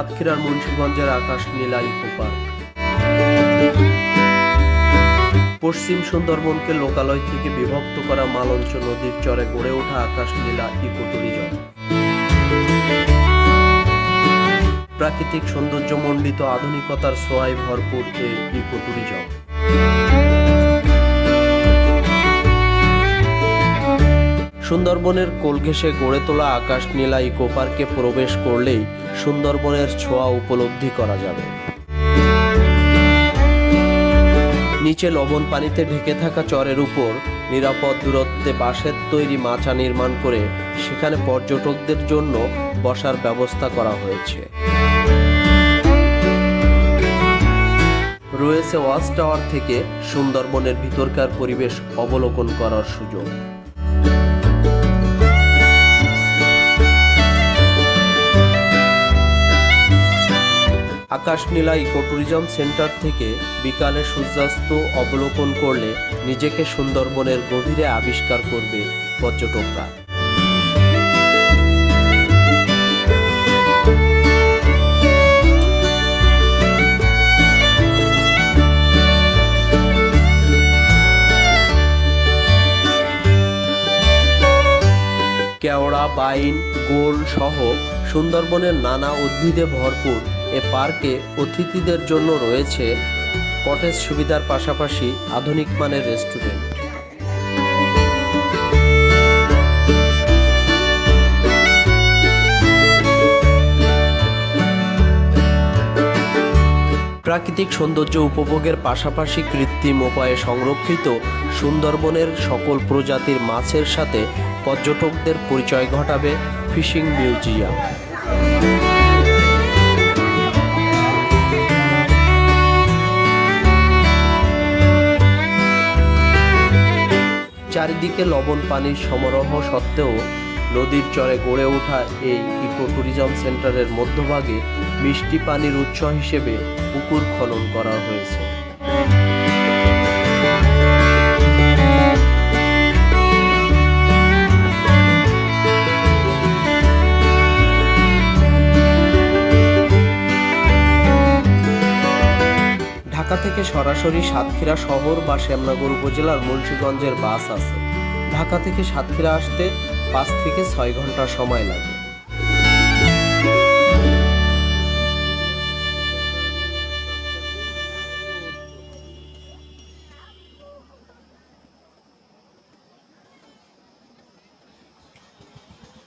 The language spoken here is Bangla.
সাতক্ষীরার মুন্সিগঞ্জের আকাশ নীলা ইকো পার্ক পশ্চিম সুন্দরবনকে লোকালয় থেকে বিভক্ত করা মালঞ্চ নদীর চরে গড়ে ওঠা আকাশ নীলা ইকো ট্যুরিজম প্রাকৃতিক সৌন্দর্যমণ্ডিত আধুনিকতার সোয়ায় ভরপুর এই ইকো ট্যুরিজম সুন্দরবনের কোল গড়ে তোলা আকাশ নীলা ইকো পার্কে প্রবেশ করলেই সুন্দরবনের ছোঁয়া উপলব্ধি করা যাবে। নিচে লবণ পানিতে ঢেকে থাকা চরের উপর নিরাপদ দূরত্বে বাঁশের তৈরি মাচা নির্মাণ করে সেখানে পর্যটকদের জন্য বসার ব্যবস্থা করা হয়েছে। রয়েছে ওয়াচ টাওয়ার থেকে সুন্দরবনের ভিতরকার পরিবেশ অবলোকন করার সুযোগ। Akash Neela eco tourism centre থেকে বিকালে সূর্যাস্ত অবলোকন করলে নিজেকে সুন্দরবনের গভীরে আবিষ্কার করবে পর্যটকরা। কেওড়া, বাইন, গোল সহ সুন্দরবনের নানা উদ্ভিদে ভরপুর এ পার্কে অতিথিদের জন্য রয়েছে কটেজ সুবিধার পাশাপাশি আধুনিক মানের রেস্টুরেন্ট। প্রাকৃতিক সৌন্দর্য উপভোগের পাশাপাশি কৃত্রিম উপায়ে সংরক্ষিত সুন্দরবনের সকল প্রজাতির মাছের সাথে পর্যটকদের পরিচয় ঘটাবে ফিশিং মিউজিয়াম। চারিদিকে লবণ পানির সমারোহ সত্ত্বেও নদীর চরে গড়ে ওঠা এই ইকো ট্যুরিজম সেন্টারের মধ্যভাগে মিষ্টি পানির উৎস হিসেবে পুকুর খনন করা হয়েছে। থেকে সরাসরি সাতক্ষীরা শহর বা শ্যামনগর উপজেলার মুন্সীগঞ্জের বাস আছে। ঢাকা থেকে সাতক্ষীরা আসতে পাঁচ থেকে ছয় ঘণ্টা সময় লাগে।